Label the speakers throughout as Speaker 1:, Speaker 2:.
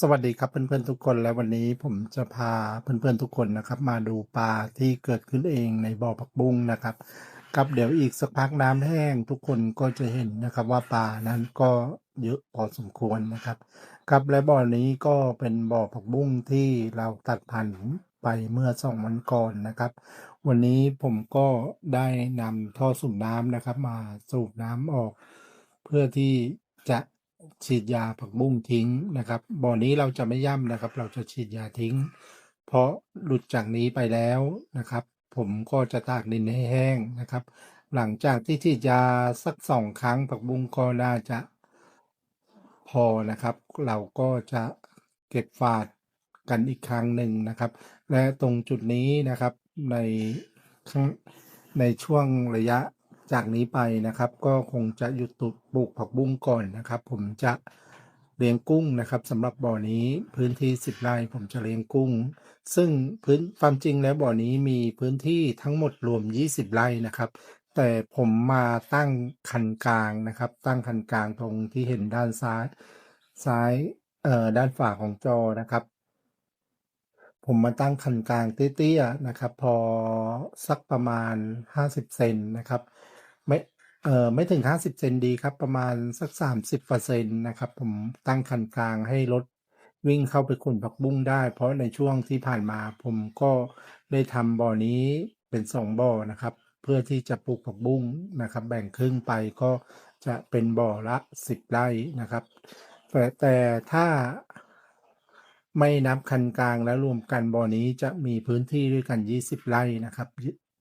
Speaker 1: สวัสดีครับเพื่อนๆทุกคนและวันนี้ผมจะพาเพื่อนๆทุกคนนะครับ มาดูปลาที่เกิดขึ้นเองในบ่อผักบุ้งนะครับครับเดี๋ยวอีกสักพักน้ำแห้งทุกคนก็จะเห็นนะครับว่าปลานั้นก็เยอะพอสมควรนะครับครับและบ่อนี้ก็เป็นบ่อผักบุ้งที่เราตัดพันธุ์ไปเมื่อสองวันก่อนนะครับ วันนี้ผมก็ได้นำท่อสูบน้ำนะครับ มาสูบน้ำออก เพื่อที่จะ ฉีดยาผักบุ้งทิ้งนะครับ บ่อนี้เราจะไม่ย่ำนะครับ เราจะฉีดยาทิ้ง เพราะหลุดจากนี้ไปแล้วนะครับ ผมก็จะตากดินให้แห้งนะครับ หลังจากที่ฉีดยาสักสองครั้งผักบุ้งก็น่าจะพอนะครับ เราก็จะเก็บฝาดกันอีกครั้งหนึ่งนะครับ และตรงจุดนี้นะครับในในช่วงระยะ จากนี้ไปนะครับ ก็คงจะหยุดตุปลูกผักบุ้งก่อนนะครับ ผมจะเลี้ยงกุ้งนะครับสำหรับบ่อนี้พื้นที่ 10ไร่ผมจะเลี้ยงกุ้ง ซึ่งพื้นความจริงแล้วบ่อนี้มีพื้นที่ทั้งหมดรวม 20 ไร่นะครับ แต่ผมมาตั้งคันกลางนะครับ ตั้งคันกลางตรงที่เห็นด้านซ้ายซ้ายเอ่อด้านฝาของจอนะครับ ผมมาตั้งคันกลางเตี้ยๆนะครับ พอสักประมาณ 50 เซนนะครับ ไม่เอ่อไม่ถึง 50 เซนดีครับ ประมาณสัก 30เปอร์เซ็นต์นะครับ ผมตั้งคันกลางให้รถวิ่งเข้าไปขุดผักบุ้งได้ เพราะในช่วงที่ผ่านมาผมก็ได้ทำบ่อนี้เป็น 2 บ่อนะครับ เพื่อที่จะปลูกผักบุ้งนะครับ แบ่งครึ่งไปก็จะเป็นบ่อละ 10 ไร่นะครับ แต่แต่ถ้าไม่นับคันกลางแล้วรวมกันบ่อนี้จะมีพื้นที่ด้วยกัน 20 ไร่นะครับ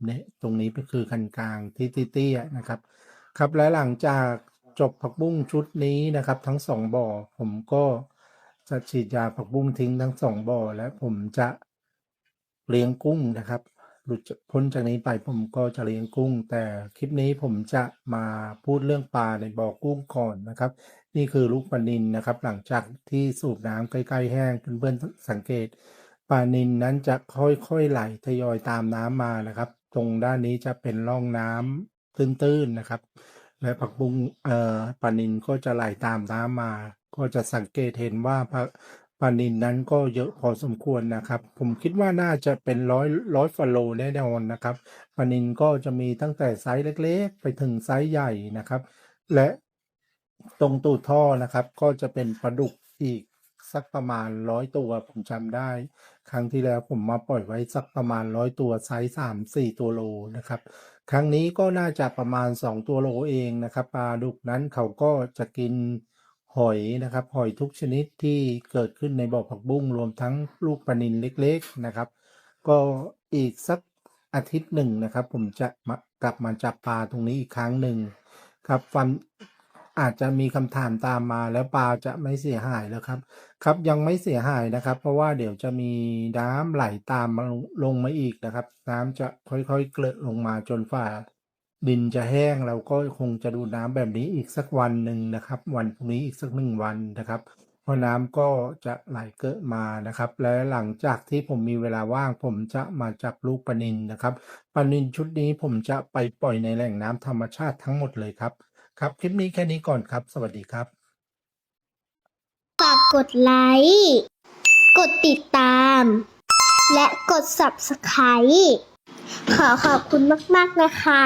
Speaker 1: เนี่ยตรงนี้ก็คือคันกลางที่เตี้ยๆนะครับ ครับและหลังจากจบผักบุ้งชุดนี้นะครับ ทั้งสองบ่อ ผมก็จะฉีดยาผักบุ้งทิ้งทั้งสองบ่อ และผมจะเลี้ยงกุ้งนะครับหลุดพ้นจากนี้ไปผมก็จะเลี้ยงกุ้ง แต่คลิปนี้ผมจะมาพูดเรื่องปลาในบ่อกุ้งก่อนนะครับ นี่คือลูกปลานินนะครับ หลังจากที่สูบน้ำใกล้ๆแห้งเพื่อนๆสังเกตปลานินนั้นจะค่อยๆไหลทยอยตามน้ำมานะครับ ตรงด้านนี้จะเป็นร่องน้ำตื้นๆนะครับ และผักบุ้งเอ่อปลานินก็จะไหลตามน้ำมา ก็จะสังเกตเห็นว่าปลาปลานินนั้นก็เยอะพอสมควรนะครับ ผมคิดว่าน่าจะเป็นร้อยร้อยฟโลแน่นอนนะครับปลานินก็จะมีตั้งแต่ไซส์เล็กๆ ไปถึงไซส์ใหญ่นะครับ และตรงตูดท่อนะครับ ก็จะเป็นปลาดุกอีก สักประมาณร้อยตัวผมจำได้ ครั้งที่แล้วผมมาปล่อยไว้สักประมาณร้อยตัวไซส์สามสี่ตัวโลนะครับ ครั้งนี้ก็น่าจะประมาณ2ตัวโลเองนะครับปลาดุกนั้นเขาก็จะกินหอยนะครับ หอยทุกชนิดที่เกิดขึ้นในบ่อผักบุ้งรวมทั้งลูกปลานิลเล็กๆนะครับ ก็อีกสักอาทิตย์หนึ่งนะครับ ผมจะมากลับมาจับปลาตรงนี้อีกครั้งหนึ่งครับฟัน อาจจะมีคำถามตามมาแล้วปลาจะไม่เสียหายแล้วครับ ครับยังไม่เสียหายนะครับ เพราะว่าเดี๋ยวจะมีน้ำไหลตามมาลงมาอีกนะครับ น้ำจะค่อยๆเกลอะลงมาจนฝ่าดินจะแห้งเราก็คงจะดูน้ำแบบนี้อีกสักวันหนึ่งนะครับ วันพรุ่งนี้อีกสักหนึ่งวันนะครับเพราะน้ำก็จะไหลเกิดมานะครับ และหลังจากที่ผมมีเวลาว่างผมจะมาจับลูกปลานินนะครับปลานินชุดนี้ผมจะไปปล่อยในแหล่งน้ำธรรมชาติทั้งหมดเลยครับ ครับ คลิปนี้แค่นี้ก่อนครับ สวัสดีครับ
Speaker 2: ฝากกดไลค์ กดติดตาม และกด subscribe ขอขอบคุณมาก ๆ นะคะ